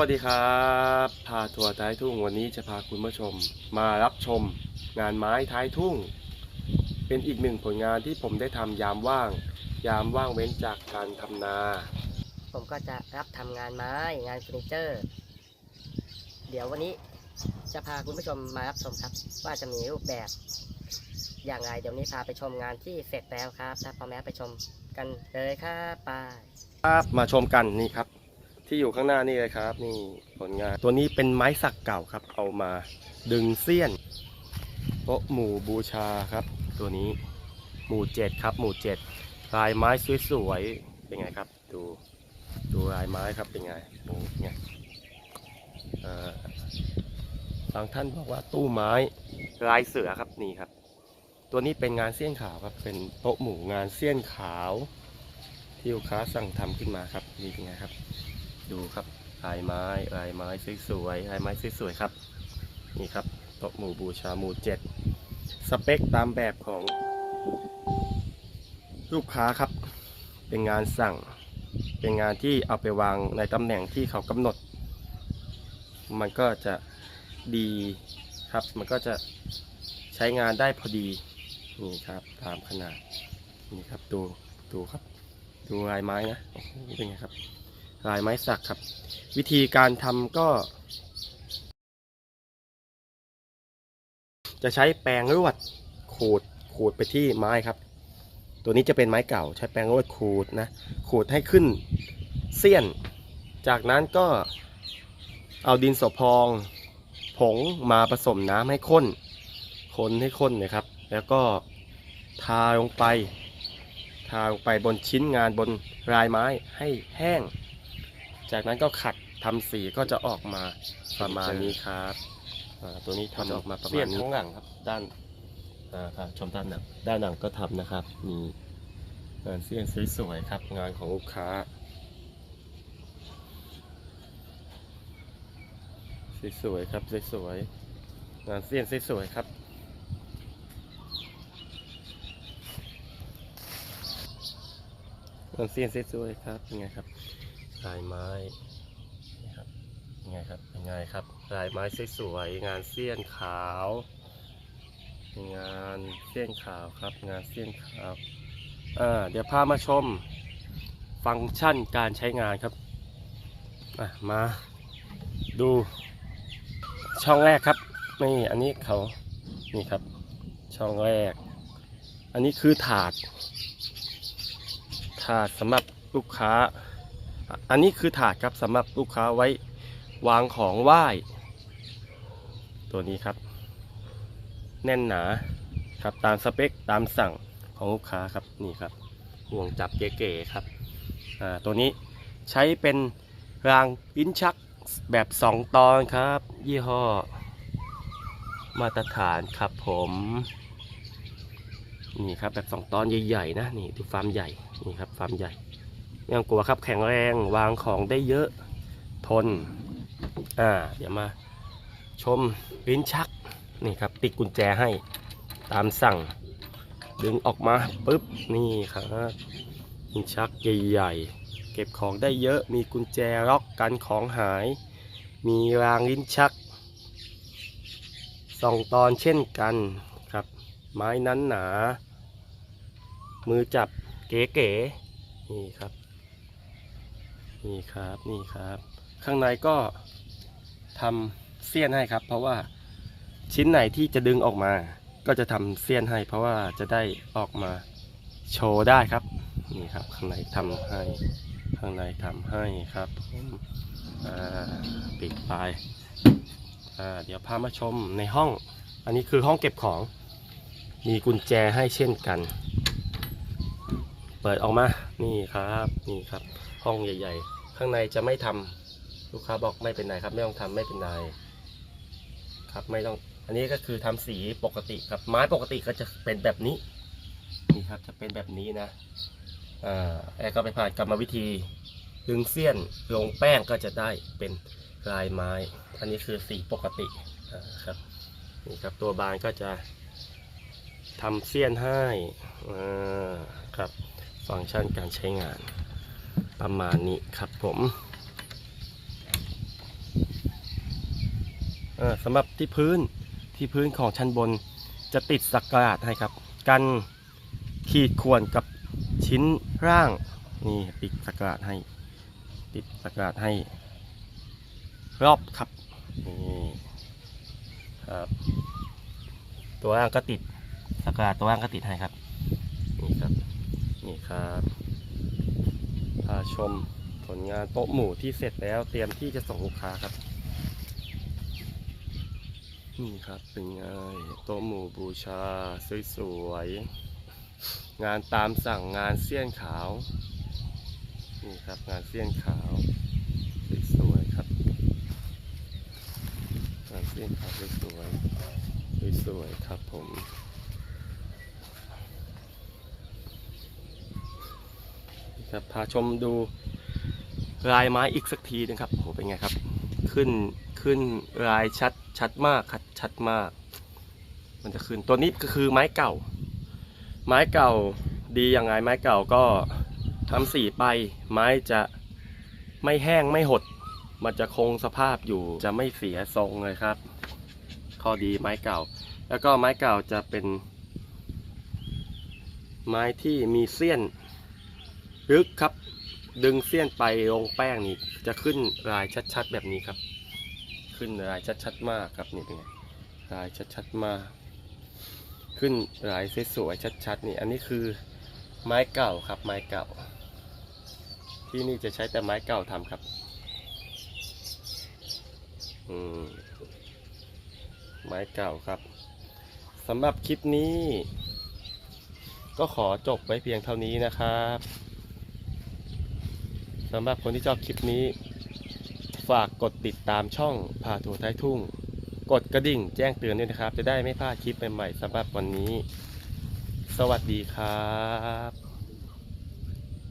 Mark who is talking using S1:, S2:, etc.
S1: วัสดีครับพาทัวร์ท้ายทุ่งวันนี้จะพาคุณผู้ชม มารับชมงานไม้ท้ายทุ่ง เป็นอีกหนึ่งผลงานที่ผมได้ทำยามว่าง ยามว่างเว้นจากการทำนา
S2: ผมก็จะรับทำงานไม้งานเฟอร์นิเจอร์ เดี๋ยววันนี้จะพาคุณผู้ชมมารับชมครับ ว่าจะมีรูปแบบ อย่างไรเดี๋ยวนี้พาไปชมงานที่เสร็จแล้วครับถ้าพร้อมแล้วไปชมกันเลยครับไป
S1: ครับมาชมกันนี่ครับ ที่อยู่ข้างหน้านี่เลยครับ นี่ผลงาน ตัวนี้เป็นไม้สักเก่าครับ เอามาดึงเสี้ยนโต๊ะหมู่บูชาครับ ตัวนี้หมู่เจ็ดครับ หมู่เจ็ดลายไม้สวยๆเป็นไงครับ ดูดูลายไม้ครับเป็นไงโอ้ไงอ่าบางท่านบอกว่าตู้ไม้ลายเสือครับนี่ครับ ตัวนี้เป็นงานเสี้ยนขาวครับ เป็นโต๊ะหมู่งานเสี้ยนขาว ที่ลูกค้าสั่งทำขึ้นมาครับนี่เป็นไงครับ ดูครับลายไม้ลายไม้สวยๆลายไม้สวยๆครับ นี่ครับโต๊ะหมู่บูชาหมู่เจ็ดสเปคตามแบบของ ลูกค้าครับ เป็นงานสั่ง เป็นงานที่เอาไปวางในตำแหน่งที่เขากำหนด มันก็จะดีครับ มันก็จะใช้งานได้พอดีนี่ครับตามขนาดนี่ครับดูดูครับ ดูลายไม้นะโอ้โหเป็นไงครับ ลายไม้สักครับ วิธีการทำก็ จะใช้แปรงลวดขูดขูดไปที่ไม้ครับ ตัวนี้จะเป็นไม้เก่าใช้แปรงลวดขูดนะขูดให้ขึ้นเสี้ยน จากนั้นก็เอาดินสอพอง ผงมาผสมน้ำให้ข้น คนให้ข้นนะครับ แล้วก็ทาลงไป ทาลงไปบนชิ้นงานบนลายไม้ให้แห้ง จากนั้นก็ขัดทำสีก็จะออกมาประมาณนี้ครับอ่าตัวนี้ทำออกมาประมาณนี้ข้างหลังครับ ด้านอ่าครับชมด้านหลังด้านหลังก็ทำนะครับ มีงานเสี้ยนสวยๆครับ งานของลูกค้าสวยๆครับสวยๆงานเสี้ยนสวยๆครับ งานเสี้ยนสวยๆครับเป็นไงครับ ลายไม้นี่ครับเป็นไงครับเป็นไงครับ ลายไม้สวยๆงานเสี้ยนขาว งานเสี้ยนขาวครับ งานเสี้ยนขาวอ่าเดี๋ยวพามาชม ฟังก์ชันการใช้งานครับอะมาดูช่องแรกครับนี่อันนี้เขานี่ครับ ช่องแรก อันนี้คือถาด ถาดสำหรับลูกค้า อันนี้คือถาดครับสำหรับลูกค้าไว้วางของไหว้ ตัวนี้ครับ แน่นหนาครับตามสเปคตามสั่งของลูกค้าครับนี่ครับห่วงจับเก๋ๆครับอ่าตัวนี้ใช้เป็นรางลิ้นชักแบบ 2 ตอนครับ ยี่ห้อ มาตรฐานครับผมนี่ครับแบบ 2 ตอนใหญ่ๆนะนี่ดูฟาร์มใหญ่นี่ครับฟาร์มใหญ่ ไม่ต้องกลัวครับแข็งแรงวางของได้เยอะทน อ่า เดี๋ยวมาชมลิ้นชักนี่ครับ ติดกุญแจให้ตามสั่ง ดึงออกมาปุ๊บนี่ครับลิ้นชักใหญ่ๆเก็บของได้เยอะมีกุญแจล็อกกันของหาย มีรางลิ้นชักสองตอนเช่นกันครับ ไม้นั้นหนา มือจับเก๋ๆนี่ครับ นี่ครับนี่ครับ ข้างในก็ทำเสี้ยนให้ครับ เพราะว่าชิ้นไหนที่จะดึงออกมา ก็จะทำเสี้ยนให้ เพราะว่าจะได้ออกมาโชว์ได้ครับนี่ครับ ข้างในทำให้ ข้างในทำให้ครับปิดไปเดี๋ยวพามาชมในห้อง อันนี้คือห้องเก็บของ มีกุญแจให้เช่นกัน เปิดออกมา นี่ครับ นี่ครับ ห้องใหญ่ ๆ ข้างในจะไม่ทำลูกค้าบอกไม่เป็นไรครับ ไม่ต้องทำไม่เป็นไรครับไม่ต้องอันนี้ก็คือทำสีปกติครับไม้ปกติก็จะเป็นแบบนี้นี่ครับจะเป็นแบบนี้นะอ่าแอร์ก็ไปผ่านกรรมวิธีดึงเสี้ยนลงแป้งก็จะได้เป็นลายไม้ อันนี้คือสีปกติครับนี่ครับตัวบานก็จะทำเสี้ยนให้ครับฟังก์ชันการใช้งาน ประมาณนี้ครับผมสำหรับที่พื้นที่พื้นของชั้นบนจะติดสักการาดให้ครับ กันขีดข่วนกับชิ้นร่างนี่ติดสักการาดให้ ติดสักการาดให้ รอบครับนี่ครับตัวล่างก็ติดสักการาดตัวล่างก็ติดให้ครับนี่ครับนี่ครับ ชมผลงานโต๊ะหมู่ที่เสร็จแล้วเตรียมที่จะส่งลูกค้าครับ นี่ครับเป็นไงโต๊ะหมู่บูชาสวยๆงานตามสั่งงานเสี้ยนขาวนี่ครับงานเสี้ยนขาวสวยๆครับงานเสี้ยนขาวสวยๆสวยๆครับผม นี่ครับพาชมดูลายไม้อีกสักทีนึงครับโอ้โหเป็นไงครับ ขึ้นขึ้นลายชัดชัดมากครับชัดมาก มันจะขึ้นตัวนี้ก็คือไม้เก่า ไม้เก่าดียังไงไม้เก่าก็ทำสีไปไม้จะไม่แห้งไม่หด มันจะคงสภาพอยู่จะไม่เสียทรงเลยครับ ข้อดีไม้เก่า แล้วก็ไม้เก่าจะเป็น ไม้ที่มีเสี้ยน ลึกครับ ดึงเสี้ยนไปลงแป้งนี่ จะขึ้นลายชัดๆแบบนี้ครับ ขึ้นลายชัดๆมากครับนี่เป็นไงลายชัดๆมาก ขึ้นลายสวยๆชัดๆนี่อันนี้คือไม้เก่าครับ ไม้เก่า ที่นี่จะใช้แต่ไม้เก่าทำครับ อืมไม้เก่าครับสำหรับคลิปนี้ ก็ขอจบไว้เพียงเท่านี้นะครับ สำหรับคนที่ชอบคลิปนี้ ฝากกดติดตามช่องพาทัวร์ท้ายทุ่ง กดกระดิ่งแจ้งเตือนด้วยนะครับ จะได้ไม่พลาดคลิปใหม่ๆสำหรับวันนี้ สวัสดีครับ